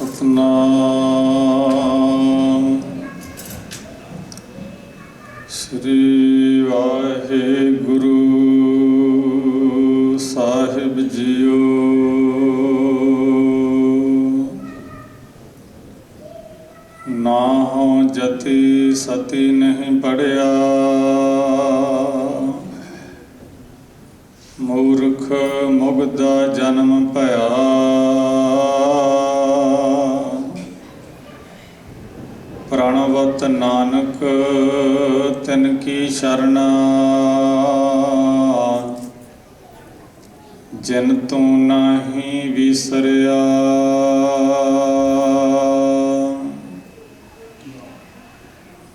ਸਤਨਾਮ ਤਿਨ ਕੀ ਸ਼ਰਣਾ ਜਿਨ ਤੂੰ ਨਹੀਂ ਵਿਸਰਿਆ।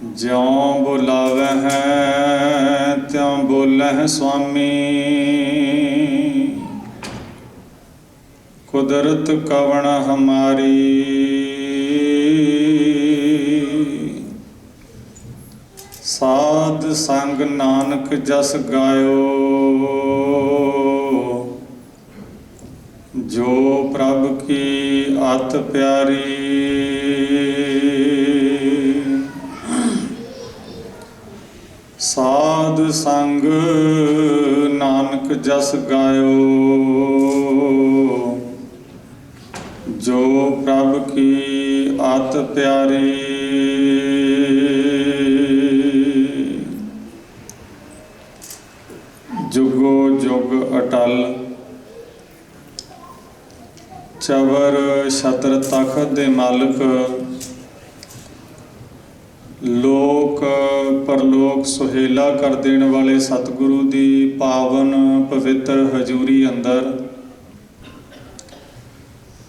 ਜਿਉ ਬੁਲਾਵੈ ਹੈ ਤਿਉ ਬੋਲਹਿ ਸੁਆਮੀ। ਕੁਦਰਤ ਕਵਣ ਹਮਾਰੀ। ਸਾਧ ਸੰਗ ਨਾਨਕ ਜਸ ਗਾਇਓ। ਜੋ ਪ੍ਰਭ ਕੀ ਅਤ ਪਿਆਰੀ। ਸਾਧ ਸੰਗ ਨਾਨਕ ਜਸ ਗਾਇਓ। ਜੋ ਪ੍ਰਭ ਕੀ ਅਤ ਪਿਆਰੀ। ਅਟਲ ਚਵਰ ਛਤਰ ਤਖਤ ਦੇ ਮਾਲਕ, ਲੋਕ ਪਰਲੋਕ ਸੁਹੇਲਾ ਕਰ ਦੇਣ ਵਾਲੇ ਸਤਿਗੁਰੂ ਦੀ ਪਾਵਨ ਪਵਿੱਤਰ ਹਜ਼ੂਰੀ ਅੰਦਰ,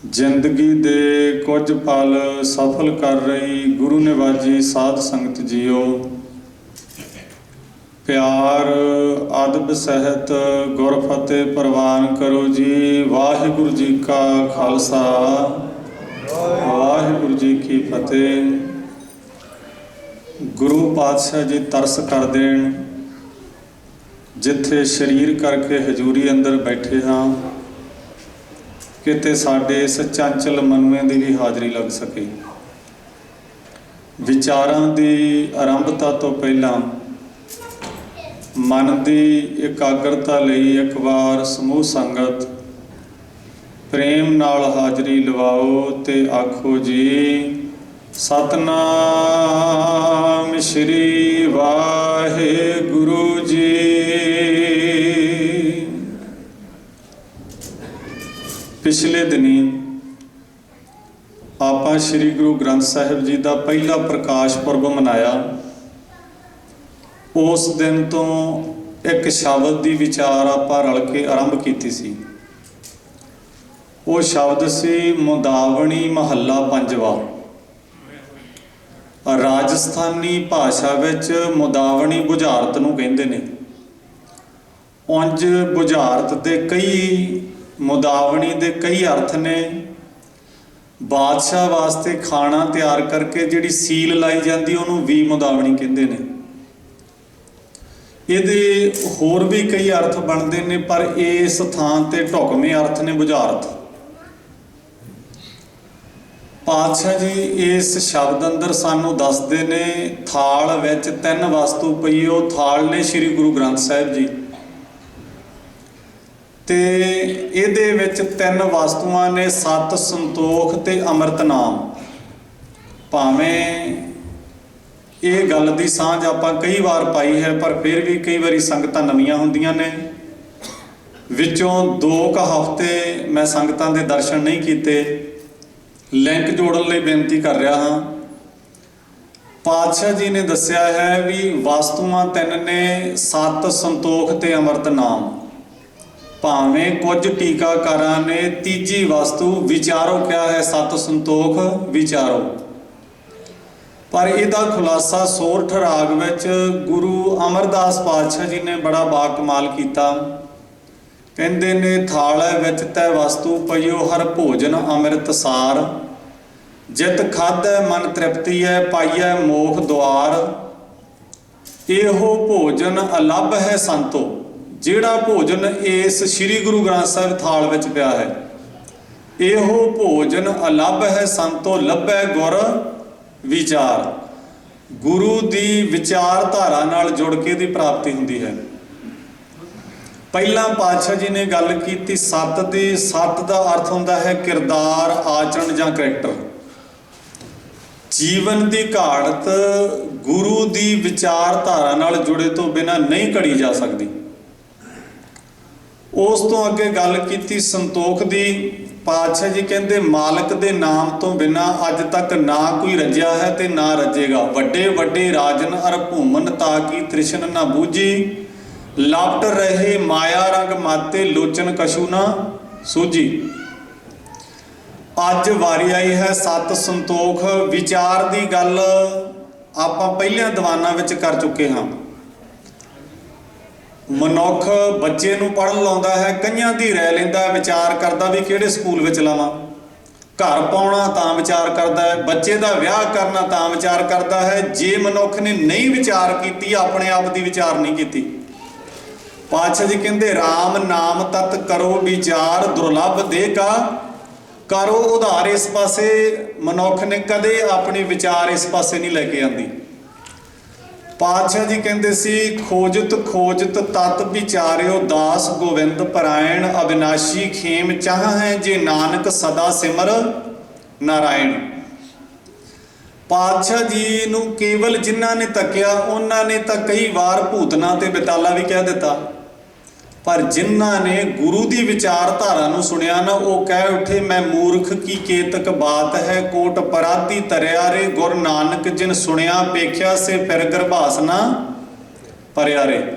ਜ਼ਿੰਦਗੀ ਦੇ ਕੁਝ ਪਲ ਸਫਲ ਕਰ ਰਹੀ ਗੁਰੂ ਨਿਵਾਜੀ ਸਾਧ ਸੰਗਤ ਜੀਓ। ਪਿਆਰ ਅਦਬ ਸਹਿਤ ਗੁਰ ਫਤਿਹ ਪ੍ਰਵਾਨ ਕਰੋ ਜੀ। ਵਾਹਿਗੁਰੂ ਜੀ ਕਾ ਖਾਲਸਾ। ਵਾਹਿਗੁਰੂ ਜੀ ਕੀ ਫਤਿਹ। ਗੁਰੂ ਪਾਤਸ਼ਾਹ ਜੀ ਤਰਸ ਕਰ ਦੇਣ। ਜਿੱਥੇ ਸਰੀਰ ਕਰਕੇ ਹਜ਼ੂਰੀ ਅੰਦਰ ਬੈਠੇ ਹਾਂ, ਕਿਤੇ ਸਾਡੇ ਇਸ ਚੰਚਲ ਮਨਵੇਂ ਦੀ ਵੀ ਹਾਜ਼ਰੀ ਲੱਗ ਸਕੇ। ਵਿਚਾਰਾਂ ਦੀ ਆਰੰਭਤਾ ਤੋਂ ਪਹਿਲਾਂ ਮਨ ਦੀ ਇਕਾਗਰਤਾ ਲਈ ਇੱਕ ਵਾਰ ਸਮੂਹ ਸੰਗਤ ਪ੍ਰੇਮ ਨਾਲ ਹਾਜ਼ਰੀ ਲਵਾਓ ਤੇ ਆਖੋ ਜੀ, ਸਤਨਾਮ ਸ੍ਰੀ ਵਾਹਿਗੁਰੂ ਜੀ। ਪਿਛਲੇ ਦਿਨੀ ਆਪਾਂ ਸ੍ਰੀ ਗੁਰੂ ਗ੍ਰੰਥ ਸਾਹਿਬ ਜੀ ਦਾ ਪਹਿਲਾ ਪ੍ਰਕਾਸ਼ ਪੁਰਬ ਮਨਾਇਆ। ਉਸ ਦਿਨ ਤੋਂ ਇੱਕ ਸ਼ਬਦ ਦੀ ਵਿਚਾਰ ਆਪਾਂ ਰਲ ਕੇ ਆਰੰਭ ਕੀਤੀ ਸੀ। ਉਹ ਸ਼ਬਦ ਸੀ ਮੁਦਾਵਣੀ ਮਹੱਲਾ ਪੰਜਵਾ। ਰਾਜਸਥਾਨੀ ਭਾਸ਼ਾ ਵਿੱਚ ਮੁਦਾਵਣੀ ਬੁਝਾਰਤ ਨੂੰ ਕਹਿੰਦੇ ਨੇ। ਉਂਝ ਬੁਝਾਰਤ ਦੇ ਕਈ, ਮੁਦਾਵਣੀ ਦੇ ਕਈ ਅਰਥ ਨੇ। ਬਾਦਸ਼ਾਹ ਵਾਸਤੇ ਖਾਣਾ ਤਿਆਰ ਕਰਕੇ ਜਿਹੜੀ ਸੀਲ ਲਾਈ ਜਾਂਦੀ, ਉਹਨੂੰ ਵੀ ਮੁਦਾਵਣੀ ਕਹਿੰਦੇ ਨੇ। ਇਹਦੇ ਹੋਰ ਵੀ ਕਈ ਅਰਥ ਬਣਦੇ ਨੇ, ਪਰ ਇਸ ਥਾਂ ਤੇ ਢੁਕਵੇਂ ਅਰਥ ਨੇ ਬੁਝਾਰਤ। ਪਾਤਸ਼ਾਹ ਜੀ, ਇਸ ਸ਼ਬਦ ਅੰਦਰ ਸਾਨੂੰ ਦੱਸਦੇ ਨੇ, ਥਾਲ ਵਿੱਚ ਤਿੰਨ ਵਸਤੂ ਪਈ ਉਹ ਥਾਲ ਨੇ ਸ੍ਰੀ ਗੁਰੂ ਗ੍ਰੰਥ ਸਾਹਿਬ ਜੀ। ਤੇ ਇਹਦੇ ਵਿੱਚ ਤਿੰਨ ਵਸਤੂਆਂ ਨੇ, ਸਤ ਸੰਤੋਖ ਤੇ ਅੰਮ੍ਰਿਤ ਨਾਮ। ਭਾਵੇਂ ਇਹ ਗੱਲ ਦੀ ਸਾਂਝ ਆਪਾਂ ਕਈ ਵਾਰ ਪਾਈ ਹੈ, ਪਰ ਫਿਰ ਵੀ ਕਈ ਵਾਰੀ ਸੰਗਤਾਂ ਨਵੀਆਂ ਹੁੰਦੀਆਂ ਨੇ। ਵਿੱਚੋਂ ਦੋ ਕ ਹਫ਼ਤੇ ਮੈਂ ਸੰਗਤਾਂ ਦੇ ਦਰਸ਼ਨ ਨਹੀਂ ਕੀਤੇ। ਲਿੰਕ ਜੋੜਨ ਲਈ ਬੇਨਤੀ ਕਰ ਰਿਹਾ ਹਾਂ। ਪਾਤਸ਼ਾਹ ਜੀ ਨੇ ਦੱਸਿਆ ਹੈ ਵੀ ਵਸਤੂਆਂ ਤਿੰਨ ਨੇ ਸਤ ਸੰਤੋਖ ਤੇ ਅੰਮ੍ਰਿਤ ਨਾਮ। ਭਾਵੇਂ ਕੁਝ ਟੀਕਾਕਾਰਾਂ ਨੇ ਤੀਜੀ ਵਸਤੂ ਵਿਚਾਰੋ ਕਿਹਾ ਹੈ, ਸਤ ਸੰਤੋਖ ਵਿਚਾਰੋ। ਪਰ ਇਹਦਾ ਖੁਲਾਸਾ ਸੋਰਠ ਰਾਗ ਵਿੱਚ ਗੁਰੂ ਅਮਰਦਾਸ ਪਾਤਸ਼ਾਹ ਜੀ ਨੇ ਬੜਾ ਬਾ ਕਮਾਲ ਕੀਤਾ। ਕਹਿੰਦੇ ਨੇ, ਥਾਲੇ ਵਿੱਚ ਤੈ ਵਸਤੂ ਪਈਓ, ਹਰ ਭੋਜਨ ਅੰਮ੍ਰਿਤ ਸਾਰ। ਜਿਤ ਖਾਧੈ, ਮਨ ਤ੍ਰਿਪਤੀ ਹੈ ਪਾਈਐ ਮੋਖ ਦੁਆਰ। ਇਹੋ ਭੋਜਨ ਅਲੱਭ ਹੈ ਸੰਤੋ, ਜਿਹੜਾ ਭੋਜਨ ਇਸ ਸ੍ਰੀ ਗੁਰੂ ਗ੍ਰੰਥ ਸਾਹਿਬ ਥਾਲ ਵਿੱਚ ਪਿਆ ਹੈ। ਇਹੋ ਭੋਜਨ ਅਲੱਭ ਹੈ ਸੰਤੋ, ਲੱਭੈ ਗੁਰ ਵਿਚਾਰ। ਗੁਰੂ ਦੀ ਵਿਚਾਰਧਾਰਾ ਨਾਲ ਜੁੜ ਕੇ ਦੀ ਪ੍ਰਾਪਤੀ ਹੁੰਦੀ ਹੈ। ਪਹਿਲਾਂ ਪਾਤਸ਼ਾਹ ਜੀ ਨੇ ਗੱਲ ਕੀਤੀ, ਸਤ ਦੀ ਸਤ ਦਾ ਅਰਥ ਹੁੰਦਾ ਹੈ ਕਿਰਦਾਰ, ਆਚਰਣ ਜਾਂ ਕਰੈਕਟਰ। ਜੀਵਨ ਦੀ ਘਾੜਤ ਗੁਰੂ ਦੀ ਵਿਚਾਰਧਾਰਾ ਨਾਲ ਜੁੜੇ ਤੋਂ ਬਿਨਾ ਨਹੀਂ ਘੜੀ ਜਾ ਸਕਦੀ। ਉਸ ਤੋਂ ਅੱਗੇ ਗੱਲ ਕੀਤੀ ਸੰਤੋਖ ਦੀ ਪਾਤਸ਼ਾਹ ਜੀ ਕਹਿੰਦੇ, ਮਾਲਕ ਦੇ ਨਾਮ ਤੋਂ ਬਿਨਾ ਅੱਜ ਤੱਕ ਨਾ ਕੋਈ ਰੱਜਿਆ ਹੈ ਤੇ ਨਾ ਰੱਜੇਗਾ। ਵੱਡੇ ਵੱਡੇ ਰਾਜਨ ਅਰ ਭੂਮਨ ਤਾਕੀ ਤ੍ਰਿਸ਼ਨ ਨਾ ਬੂਝੀ? ਲਪਟ ਰਹੇ ਮਾਇਆ ਰੰਗ ਮਾਤੇ ਲੋਚਨ ਕਸ਼ੂ ਨਾ ਸੂਝੀ। ਅੱਜ ਵਾਰੀ ਆਈ ਹੈ ਸਤ ਸੰਤੋਖ। ਵਿਚਾਰ ਦੀ ਗੱਲ ਆਪਾਂ ਪਹਿਲਿਆਂ ਦੀਵਾਨਾਂ ਵਿੱਚ ਕਰ ਚੁੱਕੇ ਹਾਂ। ਮਨੁੱਖ ਬੱਚੇ ਨੂੰ ਪੜਨ ਲਾਉਂਦਾ ਹੈ, ਕਈਆਂ ਦੀ ਰਹਿ ਲੈਂਦਾ ਵਿਚਾਰ ਕਰਦਾ ਵੀ ਕਿਹੜੇ ਸਕੂਲ ਵਿੱਚ ਲਾਵਾਂ। ਘਰ ਪਾਉਣਾ ਤਾਂ ਵਿਚਾਰ ਕਰਦਾ ਹੈ, ਬੱਚੇ ਦਾ ਵਿਆਹ ਕਰਨਾ ਤਾਂ ਵਿਚਾਰ ਕਰਦਾ ਹੈ, ਜੇ ਮਨੁੱਖ ਨੇ ਨਹੀਂ ਵਿਚਾਰ ਕੀਤੀ, ਆਪਣੇ ਆਪ ਦੀ ਵਿਚਾਰ ਨਹੀਂ ਕੀਤੀ। ਪਾਤਸ਼ਾਹ ਜੀ ਕਹਿੰਦੇ RAM ਨਾਮ ਤਤ ਕਰੋ ਵਿਚਾਰ, ਦੁਰਲਭ ਦੇ ਕਾ ਕਰੋ ਉਧਾਰ ਇਸ ਪਾਸੇ, ਮਨੁੱਖ ਨੇ ਕਦੇ ਆਪਣੀ ਵਿਚਾਰ ਇਸ ਪਾਸੇ ਨਹੀਂ ਲੈ ਕੇ ਆਂਦੀ ਪਾਤਸ਼ਾਹ ਜੀ ਕਹਿੰਦੇ ਸੀ, ਖੋਜਤ ਖੋਜਤ ਤਤ ਵਿਚਾਰਿਓ ਦਾਸ ਗੋਵਿੰਦ ਪਰਾਇਣ ਅਬਿਨਾਸ਼ੀ ਖੇਮ ਚਾਹ ਹੈ ਜੇ ਨਾਨਕ ਸਦਾ ਸਿਮਰ ਨਾਰਾਇਣ। ਪਾਤਸ਼ਾਹ ਜੀ ਨੂੰ ਕੇਵਲ ਜਿਨ੍ਹਾਂ ਨੇ ਤੱਕਿਆ, ਉਹਨਾਂ ਨੇ ਤਾਂ ਕਈ ਵਾਰ ਭੂਤਨਾ ਤੇ ਬਿਤਾਲਾ ਵੀ ਕਹਿ ਦਿੱਤਾ। ਪਰ ਜਿਨ੍ਹਾਂ ਨੇ ਗੁਰੂ ਦੀ ਵਿਚਾਰਧਾਰਾ ਨੂੰ ਸੁਣਿਆ ਨਾ, ਉਹ ਕਹਿ ਉੱਠੇ, ਮੈਂ ਮੂਰਖ ਕੀ ਕੇਤਕ ਬਾਤ ਹੈ? ਕੋਟ ਪਰਾਤੀ ਤਰਿਆ ਰੇ, ਗੁਰ ਨਾਨਕ ਜਿਨ ਸੁਣਿਆ ਪੇਖਿਆ ਸੇ ਫਿਰ ਗਰਭਾਸ ਨਾ ਪਰਿਆ ਰੇ।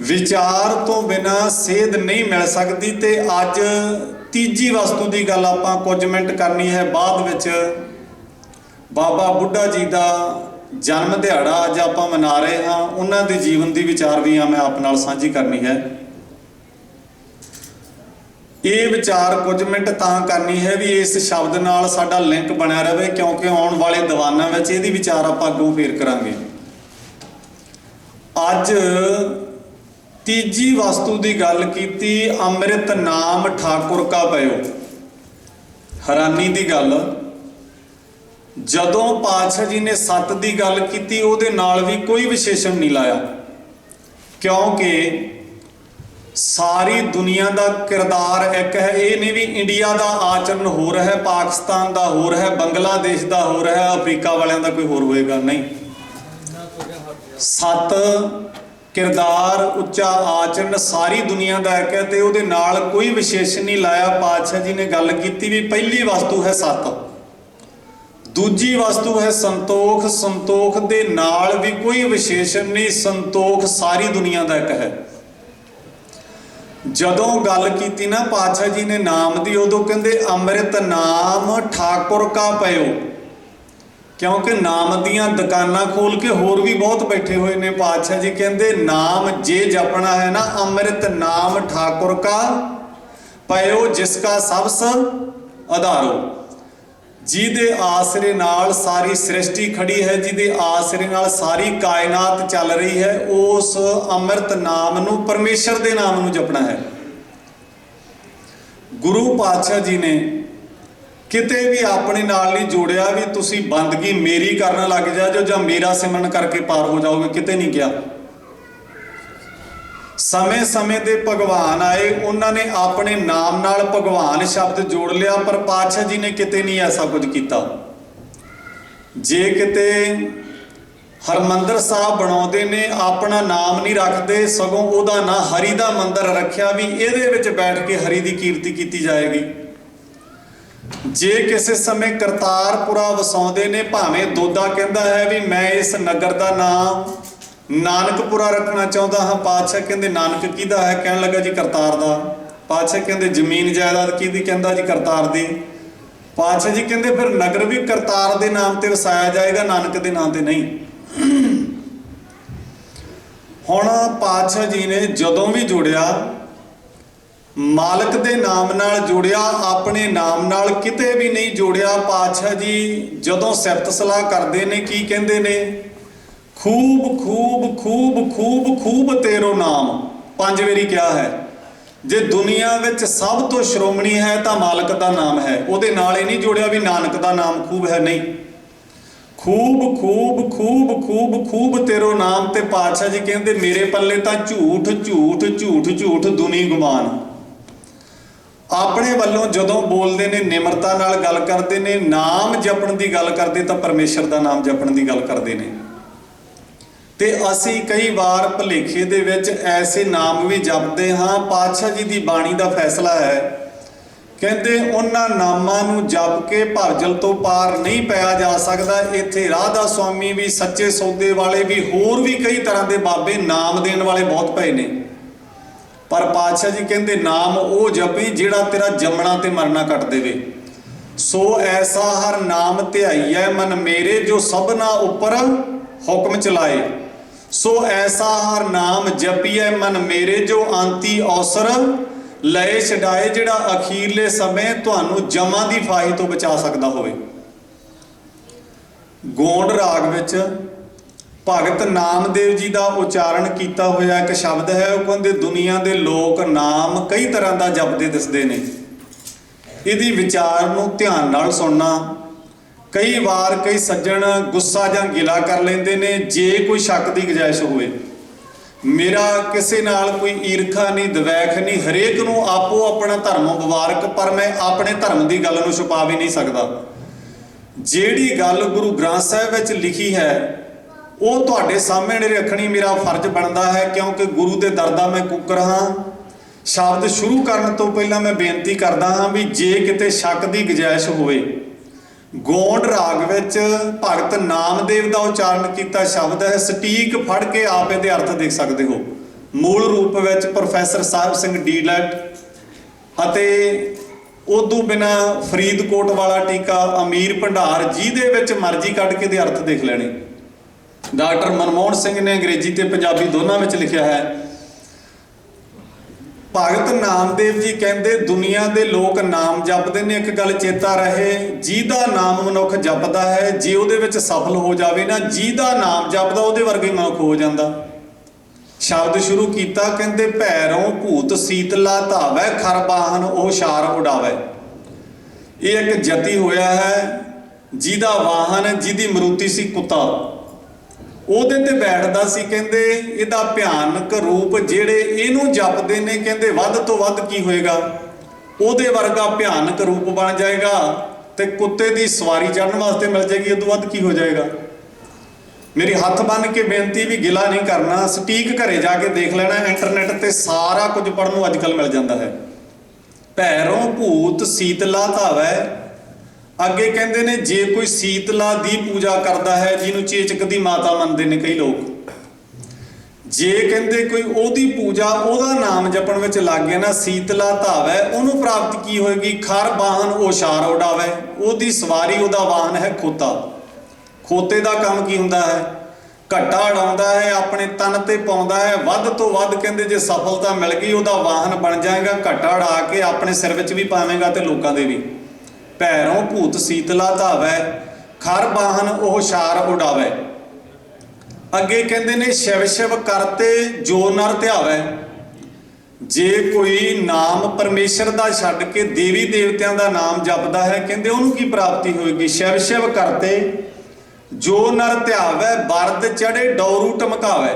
ਵਿਚਾਰ ਤੋਂ ਬਿਨਾ ਸੇਧ ਨਹੀਂ ਮਿਲ ਸਕਦੀ ਤੇ ਅੱਜ ਤੀਜੀ ਵਸਤੂ ਦੀ ਗੱਲ ਆਪਾਂ ਕੁਝ ਮਿੰਟ ਕਰਨੀ ਹੈ। ਬਾਅਦ ਵਿੱਚ ਬਾਬਾ ਬੁੱਢਾ ਜੀ ਦਾ ਜਨਮ ਦਿਹਾੜਾ ਅੱਜ ਆਪਾਂ ਮਨਾ ਰਹੇ ਹਾਂ। ਉਹਨਾਂ ਦੇ ਜੀਵਨ ਦੀ ਵਿਚਾਰ ਵੀ ਆ, ਮੈਂ ਆਪ ਨਾਲ ਸਾਂਝੀ ਕਰਨੀ ਹੈ। ਇਹ ਵਿਚਾਰ ਕੁਝ ਮਿੰਟ ਤਾਂ ਕਰਨੀ ਹੈ ਵੀ ਇਸ ਸ਼ਬਦ ਨਾਲ ਸਾਡਾ ਲਿੰਕ ਬਣਿਆ ਰਹੇ ਕਿਉਂਕਿ ਆਉਣ ਵਾਲੇ ਦੀਵਾਨਾਂ ਵਿੱਚ ਇਹਦੀ ਵਿਚਾਰ ਆਪਾਂ ਅੱਗੋਂ ਫੇਰ ਕਰਾਂਗੇ। ਅੱਜ ਤੀਜੀ ਵਸਤੂ ਦੀ ਗੱਲ ਕੀਤੀ, ਅੰਮ੍ਰਿਤ ਨਾਮ ਠਾਕੁਰ ਕਾ ਪਇਓ। ਹੈਰਾਨੀ ਦੀ ਗੱਲ। ਜਦੋਂ ਪਾਤਸ਼ਾਹ ਜੀ ਨੇ ਸੱਤ ਦੀ ਗੱਲ ਕੀਤੀ, ਉਹਦੇ ਨਾਲ ਵੀ ਕੋਈ ਵਿਸ਼ੇਸ਼ਣ ਨਹੀਂ ਲਾਇਆ। ਕਿਉਂਕਿ ਸਾਰੀ ਦੁਨੀਆ ਦਾ ਕਿਰਦਾਰ ਇੱਕ ਹੈ, ਇਹ ਨਹੀਂ ਵੀ ਇੰਡੀਆ ਦਾ ਆਚਰਣ ਹੋਰ ਹੈ, ਪਾਕਿਸਤਾਨ ਦਾ ਹੋਰ ਹੈ, ਬੰਗਲਾਦੇਸ਼ ਦਾ ਹੋਰ ਹੈ, ਅਫਰੀਕਾ ਵਾਲਿਆਂ ਦਾ ਕੋਈ ਹੋਰ ਹੋਏਗਾ? ਨਹੀਂ। ਸੱਤ ਕਿਰਦਾਰ, ਉੱਚਾ ਆਚਰਣ ਸਾਰੀ ਦੁਨੀਆ ਦਾ ਇੱਕ ਹੈ ਤੇ ਉਹਦੇ ਨਾਲ ਕੋਈ ਵਿਸ਼ੇਸ਼ਣ ਨਹੀਂ ਲਾਇਆ। ਪਾਤਸ਼ਾਹ ਜੀ ਨੇ ਗੱਲ ਕੀਤੀ ਵੀ ਪਹਿਲੀ ਵਸਤੂ ਹੈ ਸੱਤ। ਦੂਜੀ ਵਸਤੂ ਹੈ ਸੰਤੋਖ। ਸੰਤੋਖ ਦੇ ਨਾਲ ਵੀ ਕੋਈ ਵਿਸ਼ੇਸ਼ਣ ਨਹੀਂ, ਸੰਤੋਖ ਸਾਰੀ ਦੁਨੀਆ ਦਾ ਇੱਕ ਹੈ। ਜਦੋਂ ਗੱਲ ਕੀਤੀ ਨਾ ਪਾਤਸ਼ਾਹ ਜੀ ਨੇ ਨਾਮ ਦੀ, ਉਦੋਂ ਕਹਿੰਦੇ ਅੰਮ੍ਰਿਤ ਨਾਮ ਠਾਕੁਰ ਕਾ ਪਇਓ। ਕਿਉਂਕਿ ਨਾਮ ਦੀਆਂ ਦੁਕਾਨਾਂ ਖੋਲ ਕੇ ਹੋਰ ਵੀ ਬਹੁਤ ਬੈਠੇ ਹੋਏ ਨੇ ਪਾਤਸ਼ਾਹ ਜੀ। ਕਹਿੰਦੇ ਨਾਮ ਜੇ ਜਪਣਾ ਹੈ ਨਾ, ਅੰਮ੍ਰਿਤ ਨਾਮ ਠਾਕੁਰ ਕਾ ਪਇਓ, ਜਿਸ ਕਾ ਸਬਸ ਆਧਾਰੋ ਜਿਹਦੇ ਆਸਰੇ ਨਾਲ ਸਾਰੀ ਸ੍ਰਿਸ਼ਟੀ ਖੜੀ ਹੈ, ਜਿਹਦੇ ਆਸਰੇ ਨਾਲ ਸਾਰੀ ਕਾਇਨਾਤ ਚੱਲ ਰਹੀ ਹੈ, ਉਸ ਅੰਮ੍ਰਿਤ ਨਾਮ ਨੂੰ ਪਰਮੇਸ਼ਰ ਦੇ ਨਾਮ ਨੂੰ ਜਪਣਾ ਹੈ। ਗੁਰੂ ਪਾਤਸ਼ਾਹ ਜੀ ਨੇ ਕਿਤੇ ਵੀ ਆਪਣੇ ਨਾਲ ਨਹੀਂ ਜੋੜਿਆ ਵੀ ਤੁਸੀਂ ਬੰਦਗੀ ਮੇਰੀ ਕਰਨ ਲੱਗ ਜਾਓ ਜਾਂ ਮੇਰਾ ਸਿਮਰਨ ਕਰਕੇ ਪਾਰ ਹੋ ਜਾਓਗੇ, ਕਿਤੇ ਨਹੀਂ ਕਿਹਾ। ਸਮੇਂ-ਸਮੇਂ ਦੇ ਭਗਵਾਨ ਆਏ, ਉਹਨਾਂ ਨੇ ਆਪਣੇ ਨਾਮ ਨਾਲ ਭਗਵਾਨ ਸ਼ਬਦ ਜੋੜ ਲਿਆ, ਪਰ ਪਾਤਸ਼ਾਹ ਜੀ ਨੇ ਕਿਤੇ ਨਹੀਂ ਐਸਾ ਕੁਝ ਕੀਤਾ। ਜੇ ਕਿਤੇ ਹਰਮੰਦਰ ਸਾਹਿਬ ਬਣਾਉਂਦੇ ਨੇ, ਆਪਣਾ ਨਾਮ ਨਹੀਂ ਰੱਖਦੇ, ਸਗੋਂ ਉਹਦਾ ਨਾਂ ਹਰੀ ਦਾ ਮੰਦਰ ਰੱਖਿਆ ਵੀ, ਇਹਦੇ ਵਿੱਚ ਬੈਠ ਕੇ ਹਰੀ ਦੀ ਕੀਰਤੀ ਕੀਤੀ ਜਾਏਗੀ। ਜੇ ਕਿਸੇ ਸਮੇਂ ਕਰਤਾਰਪੁਰਾ ਵਸਾਉਂਦੇ ਨੇ, ਭਾਵੇਂ ਦੋਦਾ ਕਹਿੰਦਾ ਹੈ ਵੀ ਮੈਂ ਇਸ ਨਗਰ ਦਾ ਨਾਮ ਨਾਨਕਪੁਰਾ ਰੱਖਣਾ ਚਾਹੁੰਦਾ ਹਾਂ। ਪਾਤਸ਼ਾਹ ਕਹਿੰਦੇ, ਨਾਨਕ ਕਿਹਦਾ ਹੈ? ਕਹਿਣ ਲੱਗਾ ਜੀ ਕਰਤਾਰ ਦਾ। ਪਾਤਸ਼ਾਹ ਕਹਿੰਦੇ, ਜ਼ਮੀਨ ਜਾਇਦਾਦ ਕਿਹਦੀ? ਕਹਿੰਦਾ ਜੀ ਕਰਤਾਰ ਦੀ। ਪਾਤਸ਼ਾਹ ਜੀ ਕਹਿੰਦੇ, ਫਿਰ ਨਗਰ ਵੀ ਕਰਤਾਰ ਦੇ ਨਾਮ ਤੇ ਵਸਾਇਆ ਜਾਏਗਾ, ਨਾਨਕ ਦੇ ਨਾਮ ਤੇ ਨਹੀਂ। ਹੁਣ ਪਾਤਸ਼ਾਹ ਜੀ ਨੇ ਜਦੋਂ ਵੀ ਜੁੜਿਆ, ਮਾਲਕ ਦੇ ਨਾਮ ਨਾਲ ਜੁੜਿਆ, ਆਪਣੇ ਨਾਮ ਨਾਲ ਕਿਤੇ ਵੀ ਨਹੀਂ ਜੋੜਿਆ, ਪਾਤਸ਼ਾਹ ਜੀ ਜਦੋਂ ਸਿਫਤ ਸਲਾਹ ਕਰਦੇ ਨੇ, ਕੀ ਕਹਿੰਦੇ ਨੇ? ਖੂਬ ਖੂਬ ਖੂਬ ਖੂਬ ਖੂਬ ਤੇਰੋ ਨਾਮ। ਪੰਜ ਵਾਰੀ ਕਿਹਾ ਹੈ। ਜੇ ਦੁਨੀਆ ਵਿੱਚ ਸਭ ਤੋਂ ਸ਼੍ਰੋਮਣੀ ਹੈ, ਤਾਂ ਮਾਲਕ ਦਾ ਨਾਮ ਹੈ। ਉਹਦੇ ਨਾਲ ਇਹ ਨਹੀਂ ਜੋੜਿਆ ਵੀ ਨਾਨਕ ਦਾ ਨਾਮ ਖੂਬ ਹੈ, ਨਹੀਂ। ਖੂਬ ਖੂਬ ਖੂਬ ਖੂਬ ਖੂਬ ਤੇਰੋ ਨਾਮ ਤੇ ਪਾਤਸ਼ਾਹ ਜੀ ਕਹਿੰਦੇ, ਮੇਰੇ ਪੱਲੇ ਤਾਂ ਝੂਠ ਝੂਠ ਝੂਠ ਝੂਠ ਦੁਨੀ ਗੁਮਾਨ। ਆਪਣੇ ਵੱਲੋਂ ਜਦੋਂ ਬੋਲਦੇ ਨੇ, ਨਿਮਰਤਾ ਨਾਲ ਗੱਲ ਕਰਦੇ ਨੇ, ਨਾਮ ਜਪਣ ਦੀ ਗੱਲ ਕਰਦੇ, ਤਾਂ ਪਰਮੇਸ਼ਰ ਦਾ ਨਾਮ ਜਪਣ ਦੀ ਗੱਲ ਕਰਦੇ ਨੇ। ਤੇ ਅਸੀਂ ਕਈ ਵਾਰ ਭਲੇਖੇ ਦੇ ਵਿੱਚ ਐਸੇ ਨਾਮ ਵੀ ਜਪਦੇ ਹਾਂ, ਪਾਤਸ਼ਾਹ ਜੀ ਦੀ ਬਾਣੀ ਦਾ ਫੈਸਲਾ ਹੈ। ਕਹਿੰਦੇ ਉਹਨਾਂ ਨਾਮਾਂ ਨੂੰ ਜਪ ਕੇ ਭਰਜਲ ਤੋਂ ਪਾਰ ਨਹੀਂ ਪਿਆ ਜਾ ਸਕਦਾ। ਇੱਥੇ ਰਾਧਾ ਸੁਆਮੀ ਵੀ, ਸੱਚੇ ਸੌਦੇ ਵਾਲੇ ਵੀ, ਹੋਰ ਵੀ ਕਈ ਤਰ੍ਹਾਂ ਦੇ ਬਾਬੇ ਨਾਮ ਦੇਣ ਵਾਲੇ ਬਹੁਤ ਪਏ ਨੇ। ਪਰ ਪਾਤਸ਼ਾਹ ਜੀ ਕਹਿੰਦੇ ਨਾਮ ਉਹ ਜਪੀ ਜਿਹੜਾ ਤੇਰਾ ਜੰਮਣਾ ਤੇ ਮਰਨਾ ਕੱਟ ਦੇਵੇ। ਸੋ ਐਸਾ ਹਰ ਨਾਮ ਧਿਆਈਐ ਮਨ ਮੇਰੇ ਜੋ ਸਭਨਾ ਉੱਪਰ ਹੁਕਮ ਚਲਾਏ। ਸੋ ਐਸਾ ਹਰ ਨਾਮ ਜਪੀਐ ਮਨ ਮੇਰੇ ਜੋ ਅੰਤੀ ਔਸਰ, ਲਏ ਛਡਾਏ ਜਿਹੜਾ ਅਖੀਰਲੇ ਸਮੇਂ ਤੁਹਾਨੂੰ ਜਮਾਂ ਦੀ ਫਾਹੀ ਤੋਂ ਬਚਾ ਸਕਦਾ ਹੋਵੇ। ਗੋਂਡ ਰਾਗ ਵਿੱਚ ਭਗਤ ਨਾਮਦੇਵ ਜੀ ਦਾ ਉਚਾਰਨ ਕੀਤਾ ਹੋਇਆ ਇੱਕ ਸ਼ਬਦ ਹੈ, ਉਹ ਕਹਿੰਦੇ, ਦੁਨੀਆ ਦੇ ਲੋਕ ਨਾਮ ਕਈ ਤਰ੍ਹਾਂ ਦਾ ਜਪਦੇ ਦਿਸਦੇ ਨੇ। ਇਹਦੀ ਵਿਚਾਰ ਨੂੰ ਧਿਆਨ ਨਾਲ ਸੁਣਨਾ ਕਈ ਵਾਰ ਕਈ ਸੱਜਣ ਗੁੱਸਾ ਜਾਂ ਗਿਲਾ ਕਰ ਲੈਂਦੇ ਨੇ ਜੇ ਕੋਈ ਸ਼ੱਕ ਦੀ ਗੁੰਜਾਇਸ਼ ਹੋਵੇ। ਮੇਰਾ ਕਿਸੇ ਨਾਲ ਕੋਈ ਈਰਖਾ ਨਹੀਂ ਦਵੈਖ ਨਹੀਂ ਹਰੇਕ ਨੂੰ ਆਪੋ ਆਪਣਾ ਧਰਮ ਮੁਬਾਰਕ ਪਰ ਮੈਂ ਆਪਣੇ ਧਰਮ ਦੀ ਗੱਲ ਨੂੰ ਛੁਪਾ ਵੀ ਨਹੀਂ ਸਕਦਾ। ਜਿਹੜੀ ਗੱਲ ਗੁਰੂ ਗ੍ਰੰਥ ਸਾਹਿਬ ਵਿੱਚ ਲਿਖੀ ਹੈ ਉਹ ਤੁਹਾਡੇ ਸਾਹਮਣੇ ਰੱਖਣੀ ਮੇਰਾ ਫਰਜ਼ ਬਣਦਾ ਹੈ ਕਿਉਂਕਿ ਗੁਰੂ ਦੇ ਦਰ ਦਾ ਮੈਂ ਕੁੱਕਰ ਹਾਂ। ਸ਼ਬਦ ਸ਼ੁਰੂ ਕਰਨ ਤੋਂ ਪਹਿਲਾਂ ਮੈਂ ਬੇਨਤੀ ਕਰਦਾ ਹਾਂ ਵੀ ਜੇ ਕਿਤੇ ਸ਼ੱਕ ਦੀ ਗੁੰਜਾਇਸ਼ ਹੋਵੇ ਗੋਂਡ ਰਾਗ ਵਿੱਚ ਭਗਤ ਨਾਮਦੇਵ ਦਾ ਉਚਾਰਨ ਕੀਤਾ ਸ਼ਬਦ ਹੈ, ਸਟੀਕ ਫੜ ਕੇ ਆਪ ਇਹਦੇ ਅਰਥ ਦੇਖ ਸਕਦੇ ਹੋ। ਮੂਲ ਰੂਪ ਵਿੱਚ ਪ੍ਰੋਫੈਸਰ ਸਾਹਿਬ ਸਿੰਘ ਡੀਲੈਟ ਅਤੇ ਉਦੋਂ ਬਿਨਾ ਫਰੀਦਕੋਟ ਵਾਲਾ ਟੀਕਾ ਅਮੀਰ ਭੰਡਾਰ ਜਿਹਦੇ ਵਿੱਚ ਮਰਜ਼ੀ ਕੱਢ ਕੇ ਦੇ ਅਰਥ ਦੇਖ ਲੈਣੇ। ਡਾਕਟਰ ਮਨਮੋਹਨ ਸਿੰਘ ਨੇ ਅੰਗਰੇਜ਼ੀ ਤੇ ਪੰਜਾਬੀ ਦੋਨਾਂ ਵਿੱਚ ਲਿਖਿਆ ਹੈ ਭਗਤ ਨਾਮਦੇਵ ਜੀ ਕਹਿੰਦੇ, ਦੁਨੀਆ ਦੇ ਲੋਕ ਨਾਮ ਜਪਦੇ ਨੇ। ਇੱਕ ਗੱਲ ਚੇਤਾ ਰਹੇ, ਜਿਹਦਾ ਨਾਮ ਮਨੁੱਖ ਜਪਦਾ ਹੈ, ਜੇ ਉਹਦੇ ਵਿੱਚ ਸਫਲ ਹੋ ਜਾਵੇ ਨਾ, ਜਿਹਦਾ ਨਾਮ ਜਪਦਾ, ਉਹਦੇ ਵਰਗਾ ਹੀ ਮਨੁੱਖ ਹੋ ਜਾਂਦਾ। ਸ਼ਬਦ ਸ਼ੁਰੂ ਕੀਤਾ, ਕਹਿੰਦੇ, ਭੈਰੋਂ ਭੂਤ ਸੀਤਲਾ ਧਾਵੈ, ਖਰ ਬਾਹਨ ਉਹ ਸ਼ਾਰ ਉਡਾਵੇ। ਇਹ ਇੱਕ ਜਤੀ ਹੋਇਆ ਹੈ, ਜਿਹਦਾ ਵਾਹਨ, ਜਿਹਦੀ ਮਰੂਤੀ ਸੀ ਕੁੱਤਾ। ਉਹਦੇ ਤੇ ਬੈਠਦਾ ਸੀ, ਕਹਿੰਦੇ ਇਹਦਾ ਭਿਆਨਕ ਰੂਪ ਜਿਹੜੇ ਇਹਨੂੰ ਜਪਦੇ ਨੇ, ਕਹਿੰਦੇ ਵੱਧ ਤੋਂ ਵੱਧ ਕੀ ਹੋਏਗਾ? ਉਹਦੇ ਵਰਗਾ ਭਿਆਨਕ ਰੂਪ ਬਣ ਜਾਏਗਾ ਤੇ ਕੁੱਤੇ ਦੀ ਸਵਾਰੀ ਚੜਨ ਵਾਸਤੇ ਮਿਲ ਜਾਏਗੀ, ਉਦੋਂ ਵੱਧ ਕੀ ਹੋ ਜਾਏਗਾ? ਮੇਰੀ ਹੱਥ ਬੰਨ ਕੇ ਬੇਨਤੀ ਵੀ ਗਿਲਾ ਨਹੀਂ ਕਰਨਾ, ਸਟੀਕ ਘਰੇ ਜਾ ਕੇ ਦੇਖ ਲੈਣਾ, ਇੰਟਰਨੈਟ ਤੇ ਸਾਰਾ ਕੁਝ ਪੜਨ ਨੂੰ ਅੱਜਕੱਲ ਮਿਲ ਜਾਂਦਾ ਹੈ। ਭੈਰੋਂ ਭੂਤ ਸੀਤਲਾ ਧਾਵੈ ਅੱਗੇ ਕਹਿੰਦੇ ਨੇ, ਜੇ ਕੋਈ ਸੀਤਲਾ ਦੀ ਪੂਜਾ ਕਰਦਾ ਹੈ, ਜਿਹਨੂੰ ਚੇਚਕ ਦੀ ਮਾਤਾ ਮੰਨਦੇ ਨੇ ਕਈ ਲੋਕ। ਜੇ ਕਹਿੰਦੇ ਕੋਈ ਉਹਦੀ ਪੂਜਾ ਉਹਦਾ ਨਾਮ ਜਪਣ ਵਿੱਚ ਲੱਗ ਗਿਆ ਨਾ, ਸੀਤਲਾ ਧਾਵੈ, ਉਹਨੂੰ ਪ੍ਰਾਪਤ ਕੀ ਹੋਏਗੀ? ਖਰ ਵਾਹਨ ਓਸ਼ਾਰ ਉਡਾਵੇ। ਉਹਦੀ ਸਵਾਰੀ, ਉਹਦਾ ਵਾਹਨ ਹੈ ਖੋਤਾ। ਖੋਤੇ ਦਾ ਕੰਮ ਕੀ ਹੁੰਦਾ ਹੈ? ਘੱਟਾ ਉਡਾਉਂਦਾ ਹੈ, ਆਪਣੇ ਤਨ ਤੇ ਪਾਉਂਦਾ ਹੈ। ਵੱਧ ਤੋਂ ਵੱਧ ਕਹਿੰਦੇ ਜੇ ਸਫਲਤਾ ਮਿਲ ਗਈ, ਉਹਦਾ ਵਾਹਨ ਬਣ ਜਾਏਗਾ। ਘੱਟਾ ਉਡਾ ਕੇ ਆਪਣੇ ਸਿਰ ਵਿੱਚ ਵੀ ਪਾਵੇਂਗਾ ਤੇ ਲੋਕਾਂ ਦੇ ਵੀ। ਭੈਰੋਂ ਭੂਤ ਸੀਤਲਾ ਧਾਵੈ, ਖਰ ਬਾਹਨ ਉਹ ਸ਼ਾਰ ਉਡਾਵੈ। ਅੱਗੇ ਕਹਿੰਦੇ ਨੇ, ਸ਼ਿਵ ਸ਼ਿਵ ਕਰਤੇ ਜੋ ਨਰ ਧਿਆਵੈ। ਜੇ ਕੋਈ ਨਾਮ ਪਰਮੇਸ਼ਰ ਦਾ ਛੱਡ ਕੇ ਦੇਵੀ ਦੇਵਤਿਆਂ ਦਾ ਨਾਮ ਜਪਦਾ ਹੈ, ਕਹਿੰਦੇ ਉਹਨੂੰ ਕੀ ਪ੍ਰਾਪਤੀ ਹੋਏਗੀ? ਸ਼ਿਵ ਸ਼ਿਵ ਕਰਤੇ ਜੋ ਨਰ ਧਿਆਵੈ ਬਰਦ ਚੜੇ ਡੌਰੂ ਟਮਕਾਵੈ।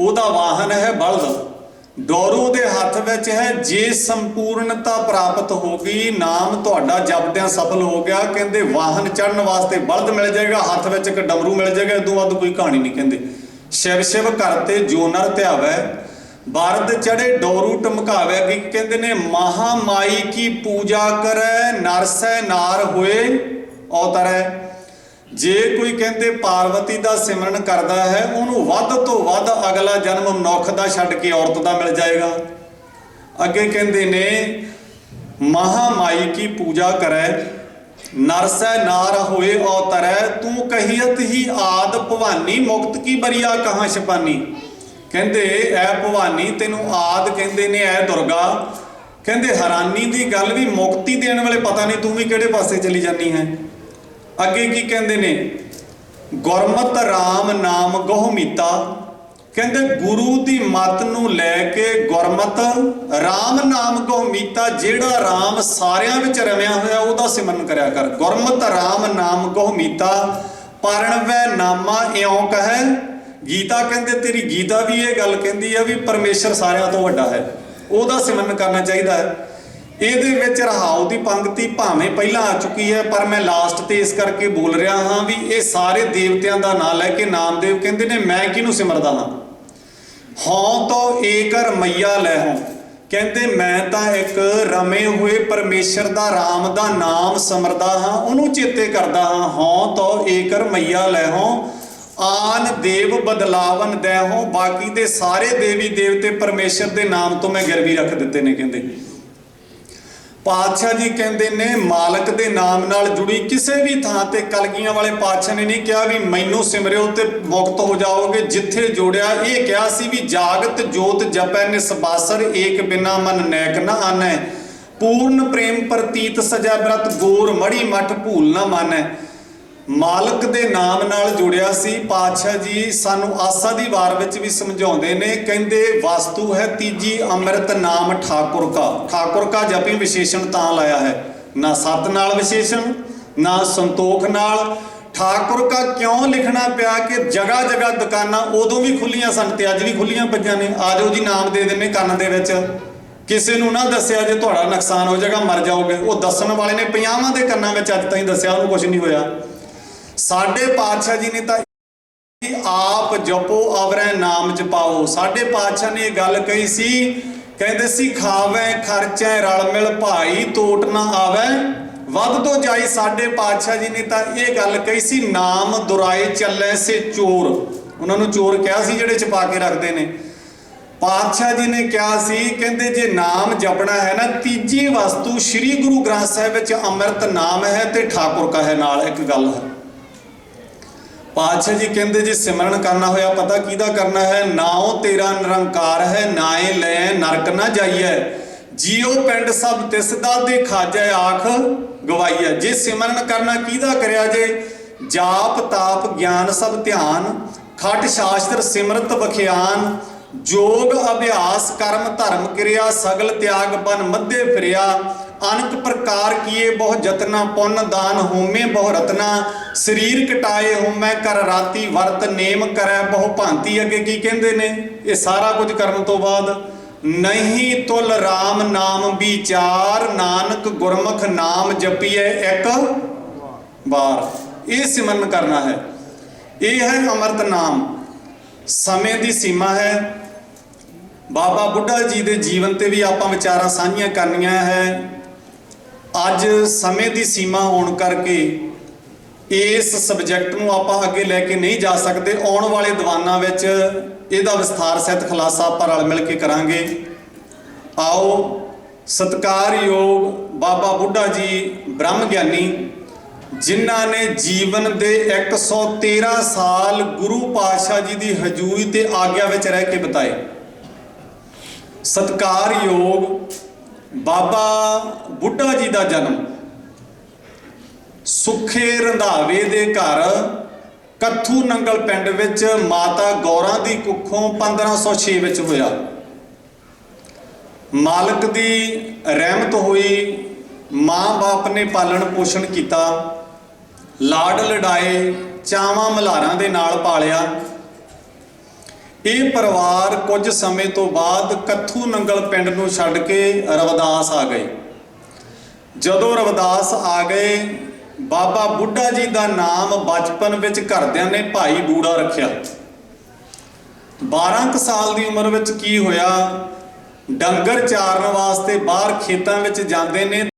ਉਹਦਾ ਵਾਹਨ ਹੈ ਬਲਦ। ਡੋਰੂ ਦੇ ਹੱਥ ਵਿੱਚ ਹੈ, ਜੇ ਸੰਪੂਰਨਤਾ ਪ੍ਰਾਪਤ ਹੋ ਗਈ, ਨਾਮ ਤੁਹਾਡਾ ਜਪਦਿਆਂ ਸਫਲ ਹੋ ਗਿਆ। ਕਹਿੰਦੇ, ਵਾਹਨ ਚੜਨ ਵਾਸਤੇ ਬਲਦ ਮਿਲ ਜਾਏਗਾ, ਹੱਥ ਵਿੱਚ ਇੱਕ ਡਮਰੂ ਮਿਲ ਜਾਏਗਾ ਇਦੋਂ ਵੱਧ ਕੋਈ ਕਹਾਣੀ ਨਹੀਂ ਕਹਿੰਦੇ। ਸ਼ਿਵ ਸ਼ਿਵ ਕਰਤੇ ਜੋ ਨਰ ਧਿਆਵੈ, ਬਰਦ ਚੜੇ ਡੋਰੂ ਟਮਕਾਵੇ ਕੀ ਕਹਿੰਦੇ ਨੇ, ਮਹਾਮਾਈ ਕੀ ਪੂਜਾ ਕਰੈ, ਨਰਸੈ ਨਾਰ ਹੋਏ, ਔਤਰੈ। ਜੇ ਕੋਈ ਕਹਿੰਦੇ ਪਾਰਵਤੀ ਦਾ ਸਿਮਰਨ ਕਰਦਾ ਹੈ, ਉਹਨੂੰ ਵੱਧ ਤੋਂ ਵੱਧ ਅਗਲਾ ਜਨਮ ਮਨੁੱਖ ਦਾ ਛੱਡ ਕੇ ਔਰਤ ਦਾ ਮਿਲ ਜਾਏਗਾ। ਅੱਗੇ ਕਹਿੰਦੇ ਨੇ, ਮਹਾਮਾਈ ਕੀ ਪੂਜਾ ਕਰੈ, ਨਰਸੈ ਨਾਰ ਹੋਏ ਔਤਰੈ, ਤੂੰ ਕਹੀਤ ਹੀ ਆਦ ਭਵਾਨੀ ਮੁਕਤ ਕੀ ਬਰੀਆ ਕਹਾਂ ਛਪਾਨੀ। ਕਹਿੰਦੇ, ਐ ਭਵਾਨੀ ਤੈਨੂੰ ਆਦ ਕਹਿੰਦੇ ਨੇ, ਐ ਦੁਰਗਾ। ਕਹਿੰਦੇ, ਹੈਰਾਨੀ ਦੀ ਗੱਲ ਵੀ ਮੁਕਤੀ ਦੇਣ ਵਾਲੇ ਪਤਾ ਨਹੀਂ ਤੂੰ ਵੀ ਕਿਹੜੇ ਪਾਸੇ ਚਲੀ ਜਾਨੀ ਹੈ। ਅੱਗੇ ਕੀ ਕਹਿੰਦੇ ਨੇ? ਗੁਰਮਤ RAM ਨਾਮ ਗਹੁ ਮੀਤਾ। ਕਹਿੰਦੇ ਗੁਰੂ ਦੀ ਮਤ ਨੂੰ ਲੈ ਕੇ ਗੁਰਮਤ RAM ਨਾਮ ਕੋ ਮੀਤਾ, ਜਿਹੜਾ RAM ਸਾਰਿਆਂ ਵਿੱਚ ਰਮਿਆ ਹੋਇਆ, ਉਹਦਾ ਸਿਮਰਨ ਕਰਿਆ ਕਰ। ਗੁਰਮਤ RAM ਨਾਮ ਕੋ ਮੀਤਾ ਪਰਣਵੈ ਨਾਮਾ ਇਉਂ ਕਹੈ। ਗੀਤਾ ਕਹਿੰਦੇ, ਤੇਰੀ ਗੀਤਾ ਵੀ ਇਹ ਗੱਲ ਕਹਿੰਦੀ ਆ ਵੀ ਪਰਮੇਸ਼ਰ ਸਾਰਿਆਂ ਤੋਂ ਵੱਡਾ ਹੈ। ਉਹਦਾ ਸਿਮਰਨ ਕਰਨਾ ਚਾਹੀਦਾ ਹੈ। ਇਹਦੇ ਵਿੱਚ ਰਹਾਉ ਦੀ ਪੰਕਤੀ ਭਾਵੇਂ ਪਹਿਲਾਂ ਆ ਚੁੱਕੀ ਹੈ, ਪਰ ਮੈਂ ਲਾਸਟ ਤੇ ਇਸ ਕਰਕੇ ਬੋਲ ਰਿਹਾ ਹਾਂ ਵੀ ਇਹ ਸਾਰੇ ਦੇਵਤਿਆਂ ਦਾ ਨਾਮ ਲੈ ਕੇ ਨਾਮਦੇਵ ਕਹਿੰਦੇ ਨੇ, ਮੈਂ ਕਿਹਨੂੰ ਸਿਮਰਦਾ ਹਾਂ? ਹਉ ਤੋ ਏਕ ਰਮਈਆ ਲੈ ਹਉ। ਕਹਿੰਦੇ, ਮੈਂ ਤਾਂ ਇੱਕ ਰਮੇ ਹੋਏ ਪਰਮੇਸ਼ਰ ਦਾ RAM ਦਾ ਨਾਮ ਸਿਮਰਦਾ ਹਾਂ, ਉਹਨੂੰ ਚੇਤੇ ਕਰਦਾ ਹਾਂ। ਹਉ ਤੋ ਏਕ ਰਮਈਆ ਲੈ ਹਉ। ਆਨ ਦੇਵ ਬਦਲਾਵਨ ਦੈ ਬਾਕੀ ਦੇ ਸਾਰੇ ਦੇਵੀ ਦੇਵਤੇ ਪਰਮੇਸ਼ਰ ਦੇ ਨਾਮ ਤੋਂ ਮੈਂ ਗਿਰਵੀ ਰੱਖ ਦਿੱਤੇ ਨੇ, ਕਹਿੰਦੇ। ਪਾਤਸ਼ਾਹ ਜੀ ਕਹਿੰਦੇ ਨੇ, ਮਾਲਕ ਦੇ ਨਾਮ ਨਾਲ ਜੁੜੀ ਕਿਸੇ ਵੀ ਥਾਂ ਤੇ ਕਲਗੀਆਂ ਵਾਲੇ ਪਾਤਸ਼ਾਹ ਨੇ ਨਹੀਂ ਕਿਹਾ ਵੀ ਮੈਨੂੰ ਸਿਮਰਿਓ ਤੇ ਮੁਕਤ ਹੋ ਜਾਓਗੇ। ਜਿੱਥੇ ਜੋੜਿਆ, ਇਹ ਕਿਹਾ ਸੀ ਵੀ ਜਾਗਤ ਜੋਤ ਜਪੈ, ਨਿਸਬਾਸਰ ਏਕ ਬਿਨਾ ਮਨ ਨੈਕ ਨ ਆਨੈ। ਪੂਰਨ ਪ੍ਰੇਮ ਪ੍ਰਤੀਤ ਸਜਾ ਬ੍ਰਤ, ਗੋਰ ਮੜੀ ਮਠ ਭੂਲ ਨਾ ਮਾਨੈ। ਮਾਲਕ ਦੇ ਨਾਮ ਨਾਲ ਜੁੜਿਆ ਸੀ। ਪਾਤਸ਼ਾਹ ਜੀ ਸਾਨੂੰ ਆਸਾ ਦੀ ਵਾਰ ਵਿੱਚ ਵੀ ਸਮਝਾਉਂਦੇ ਨੇ, ਕਹਿੰਦੇ ਵਸਤੂ ਹੈ ਤੀਜੀ ਅੰਮ੍ਰਿਤ ਨਾਮ ਠਾਕੁਰ ਕਾ ਠਾਕੁਰ ਕਾ ਜਪੀ ਵਿਸ਼ੇਸ਼ਣ ਤਾਂ ਲਾਇਆ ਹੈ। ਨਾ ਸਤ ਨਾਲ ਵਿਸ਼ੇਸ਼ਣ, ਨਾ ਸੰਤੋਖ ਨਾਲ। ਠਾਕੁਰ ਕਾ ਕਿਉਂ ਲਿਖਣਾ ਪਿਆ ਕਿ ਜਗਾ ਜਗਾ ਦੁਕਾਨਾਂ ਉਦੋਂ ਵੀ ਖੁੱਲੀਆਂ ਸਨ ਤੇ ਅੱਜ ਵੀ ਖੁੱਲੀਆਂ ਪਈਆਂ ਨੇ? ਆਜੋ ਜੀ ਨਾਮ ਦੇ ਦਿੰਨੇ ਕੰਨ ਦੇ ਵਿੱਚ। ਕਿਸੇ ਨੂੰ ਨਾ ਦੱਸਿਆ ਜੇ ਤੁਹਾਡਾ ਨੁਕਸਾਨ ਹੋ ਜਾਏਗਾ, ਮਰ ਜਾਓਗੇ। ਉਹ ਦੱਸਣ ਵਾਲੇ ਨੇ ਪੰਜਾਹਾਂ ਦੇ ਕੰਨਾਂ ਵਿੱਚ ਅੱਜ ਤਾਈਂ ਦੱਸਿਆ, ਉਹਨੂੰ ਕੁਝ ਨਹੀਂ ਹੋਇਆ। ਸਾਡੇ ਪਾਤਸ਼ਾਹ ਜੀ ਨੇ ਤਾਂ ਆਪ ਜਪੋ, ਅਵਰੈ ਨਾਮ ਜਪਾਓ। ਸਾਡੇ ਪਾਤਸ਼ਾਹ ਨੇ ਇਹ ਗੱਲ ਕਹੀ ਸੀ, ਕਹਿੰਦੇ ਸੀ, ਖਾਵੇ, ਖਰਚੈ ਰਲ ਮਿਲ ਭਾਈ, ਤੋਟ ਨਾ ਆਵੇ। ਵੱਧ ਤੋਂ ਜਾਈ ਸਾਡੇ ਪਾਤਸ਼ਾਹ ਜੀ ਨੇ ਤਾਂ ਇਹ ਗੱਲ ਕਹੀ ਸੀ, ਨਾਮ ਦੁਰਾਏ ਚੱਲੇ ਸੇ ਚੋਰ। ਉਹਨਾਂ ਨੂੰ ਚੋਰ ਕਿਹਾ ਸੀ, ਜਿਹੜੇ ਛਪਾ ਕੇ ਰੱਖਦੇ ਨੇ। ਪਾਤਸ਼ਾਹ ਜੀ ਨੇ ਕਿਹਾ ਸੀ, ਕਹਿੰਦੇ, ਜੇ ਨਾਮ ਜਪਣਾ ਹੈ ਨਾ, ਤੀਜੀ ਵਸਤੂ ਸ੍ਰੀ ਗੁਰੂ ਗ੍ਰੰਥ ਸਾਹਿਬ ਵਿੱਚ ਅੰਮ੍ਰਿਤ ਨਾਮ ਹੈ ਤੇ ਠਾਕੁਰ ਕਾ ਹੈ ਨਾਲ ਇੱਕ ਗੱਲ ਹੈ। ਪਾਤਸ਼ਾਹ ਜੀ ਕਹਿੰਦੇ ਜੀ ਸਿਮਰਨ ਕਰਨਾ ਹੋਇਆ ਪਤਾ ਕਿਹਦਾ ਕਰਨਾ ਹੈ? ਨਾਉ ਤੇਰਾ ਨਿਰੰਕਾਰ ਹੈ ਨਾਏ ਲੈ ਨਰਕ ਨਾ ਜਾਈਐ। ਜੀਉ ਪਿੰਡ ਸਭ ਤਿਸ ਦਾ ਦੇ ਖਾਜੈ ਆਖ ਗਵਾਈਐ। ਜੇ ਸਿਮਰਨ ਕਰਨਾ ਕਿਹਦਾ ਕਰਿਆ ਜੇ? ਜਾਪ, ਤਾਪ, ਗਿਆਨ ਸਭ ਧਿਆਨ, ਖਟ ਸ਼ਾਸਤਰ ਸਿਮਰਤ ਬਖਿਆਨ ਜੋਗ ਅਭਿਆਸ ਕਰਮ ਧਰਮ ਕਿਰਿਆ, ਸਗਲ ਤਿਆਗ ਬਨ ਮੱਧੇ ਫਿਰਿਆ। ਅਨਕ ਪ੍ਰਕਾਰ ਕੀਏ ਬਹੁ ਜਤਨਾ ਪੁੰਨ, ਦਾਨ ਹੋਮੇ, ਬਹੁ ਰਤਨਾ, ਸਰੀਰ ਕਟਾਏ ਹੋਮੈ, ਕਰ ਰਾਤੀ ਵਰਤ ਨੇਮ ਕਰੈ, ਬਹੁ ਭਾਂਤੀ ਅੱਗੇ ਕੀ ਕਹਿੰਦੇ ਨੇ? ਇਹ ਸਾਰਾ ਕੁਝ ਕਰਨ ਤੋਂ ਬਾਅਦ ਨਹੀਂ ਤੁਲ RAM ਨਾਮ ਵਿਚਾਰ, ਨਾਨਕ ਗੁਰਮੁਖ ਨਾਮ ਜਪੀਏ ਇੱਕ ਵਾਰ। ਇਹ ਸਿਮਰਨ ਕਰਨਾ ਹੈ। ਇਹ ਹੈ ਅਮਰਤ ਨਾਮ। ਸਮੇਂ ਦੀ ਸੀਮਾ ਹੈ। ਬਾਬਾ ਬੁੱਢਾ ਜੀ ਦੇ ਜੀਵਨ ਤੇ ਵੀ ਆਪਾਂ ਵਿਚਾਰਾਂ ਸਾਂਝੀਆਂ ਕਰਨੀਆਂ ਹੈ। ਅੱਜ ਸਮੇਂ ਦੀ ਸੀਮਾ ਹੋਣ ਕਰਕੇ ਇਸ ਸਬਜੈਕਟ ਨੂੰ ਆਪਾਂ ਅੱਗੇ ਲੈ ਕੇ ਨਹੀਂ ਜਾ ਸਕਦੇ। ਆਉਣ ਵਾਲੇ ਦੀਵਾਨਾਂ ਵਿੱਚ ਇਹਦਾ ਵਿਸਥਾਰ, ਸਹਿਤ, ਖੁਲਾਸਾ ਆਪਾਂ ਰਲ ਮਿਲ ਕੇ ਕਰਾਂਗੇ। ਆਓ, ਸਤਿਕਾਰਯੋਗ ਬਾਬਾ ਬੁੱਢਾ ਜੀ ਬ੍ਰਹਮ ਗਿਆਨੀ, ਜਿਨ੍ਹਾਂ ਨੇ ਜੀਵਨ ਦੇ 113 ਸਾਲ ਗੁਰੂ ਪਾਤਸ਼ਾਹ ਜੀ ਦੀ ਹਜ਼ੂਰੀ ਤੇ ਆਗਿਆ ਵਿੱਚ ਰਹਿ ਕੇ ਬਿਤਾਏ। ਸਤਿਕਾਰਯੋਗ ਬਾਬਾ ਬੁੱਢਾ ਜੀ ਦਾ ਜਨਮ। ਸੁਖੇ ਰੰਧਾਵੇ ਦੇ ਘਰ, ਕੱਥੂ ਨੰਗਲ ਪਿੰਡ ਵਿੱਚ ਮਾਤਾ ਗੌਰਾਂ ਦੀ ਕੁੱਖੋਂ 1506 ਵਿੱਚ ਹੋਇਆ। ਮਾਲਕ ਦੀ ਰਹਿਮਤ ਹੋਈ ਮਾਂ-ਬਾਪ ਨੇ ਪਾਲਣ ਪੋਸ਼ਣ ਕੀਤਾ। ਲਾਡ ਲੜਾਏ, ਚਾਵਾਂ ਮਲਹਾਰਾਂ ਦੇ ਨਾਲ ਪਾਲਿਆ। ਇਹ ਪਰਿਵਾਰ ਕੁਝ ਸਮੇਂ ਤੋਂ ਬਾਅਦ ਕੱਥੂ ਨੰਗਲ ਪਿੰਡ ਨੂੰ ਛੱਡ ਕੇ ਰਵਦਾਸ ਆ ਗਏ। ਜਦੋਂ ਰਵਦਾਸ ਆ ਗਏ, ਬਾਬਾ ਬੁੱਢਾ ਜੀ ਦਾ ਨਾਮ ਬਚਪਨ ਵਿੱਚ ਘਰਦਿਆਂ ਨੇ ਭਾਈ ਬੂੜਾ ਰੱਖਿਆ। 12 ਕੁ ਸਾਲ ਦੀ ਉਮਰ ਵਿੱਚ ਕੀ ਹੋਇਆ? ਡੰਗਰ ਚਾਰਨ ਵਾਸਤੇ ਬਾਹਰ ਖੇਤਾਂ ਵਿੱਚ ਜਾਂਦੇ ਨੇ